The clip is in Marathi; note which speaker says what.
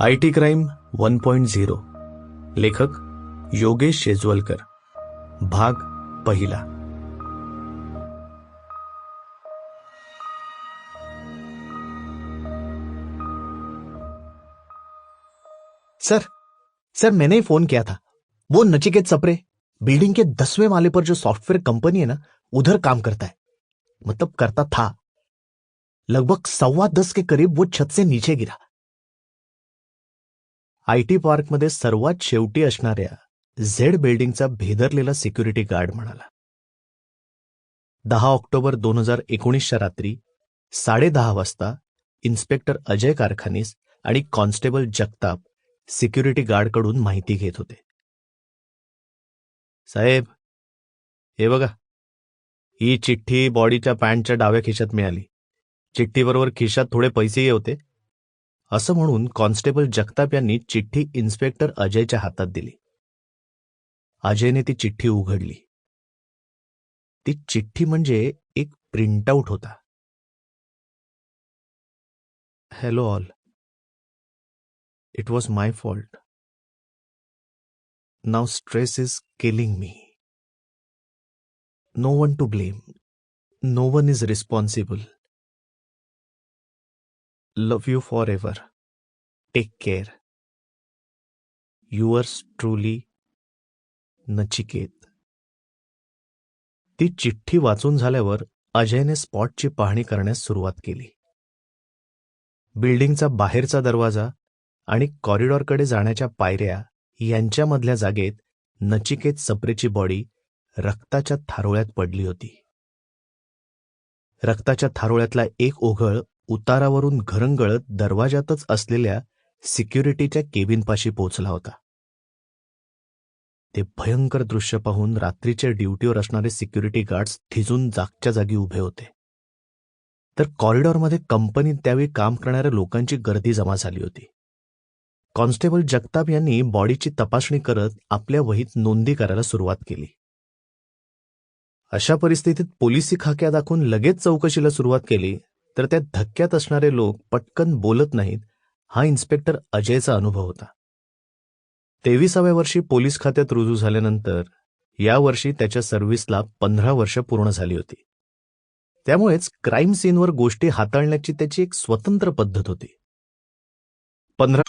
Speaker 1: IT crime crime one point zero लेखक योगेश शेजवलकर। भाग पहिला।
Speaker 2: सर सर, मैंने ही फ़ोन किया था। वो नचिकेत सपरे, बिल्डिंग के दसवें माले पर जो सॉफ्टवेयर कंपनी है ना, उधर काम करता है। मतलब करता था। लगभग सवा दस के करीब वो छत से नीचे गिरा। आयटी पार्कमध्ये सर्वात शेवटी असणाऱ्या झेड बिल्डिंगचा भेदरलेला सिक्युरिटी गार्ड म्हणाला. दहा ऑक्टोबर दोन हजार एकोणीसच्या रात्री साडेदहा वाजता इन्स्पेक्टर अजय कारखानीस आणि कॉन्स्टेबल जगताप सिक्युरिटी गार्डकडून माहिती घेत होते. साहेब हे बघा. ही चिठ्ठी बॉडीच्या पॅन्टच्या डाव्या खिशात मिळाली. चिठ्ठीबरोबर खिशात थोडे पैसेही होते. असं म्हणून कॉन्स्टेबल जगताप यांनी चिठ्ठी इन्स्पेक्टर अजयच्या हातात दिली. अजयने ती चिठ्ठी उघडली. ती चिठ्ठी म्हणजे एक प्रिंटआउट होता. Hello all. It was my fault. Now stress is killing me. No one to blame. No one is responsible. Love you forever. Take care. Yours truly, Nachiket ती चिठ्ठी वाचून झाल्यावर अजयने स्पॉटची पाहणी करण्यास सुरुवात केली बिल्डिंगचा बाहेरचा दरवाजा आणि कॉरिडॉरकडे जाण्याच्या पायऱ्या यांच्यामधल्या जागेत नचिकेत सप्रेची बॉडी रक्ताच्या थारोळ्यात पडली होती रक्ताच्या थारोळ्यातला एक ओघळ उतारावरून घरंगळत दरवाजातच असलेल्या सिक्युरिटीच्या केबिनपाशी पोहोचला होता. ते भयंकर दृश्य पाहून रात्रीच्या ड्युटीवर असणारे सिक्युरिटी गार्ड्स थिजून जागच्या जागी उभे होते. तर कॉरिडॉरमध्ये कंपनीत त्यावेळी काम करणाऱ्या लोकांची गर्दी जमा झाली होती. कॉन्स्टेबल जगताप यांनी बॉडीची तपासणी करत आपल्या वहीत नोंदी करायला सुरुवात केली. अशा परिस्थितीत पोलिसी खाक्या दाखवून लगेच चौकशीला सुरुवात केली तर त्या धक्क्यात असणारे लोक पटकन बोलत नाहीत. हा इन्स्पेक्टर अजयचा अनुभव होता. तेविसाव्या वर्षी पोलीस खात्यात रुजू झाल्यानंतर या वर्षी त्याच्या सर्व्हिसला पंधरा वर्ष पूर्ण झाली होती. त्यामुळेच क्राईम सीनवर गोष्टी हाताळण्याची त्याची एक स्वतंत्र पद्धत होती. पंधरा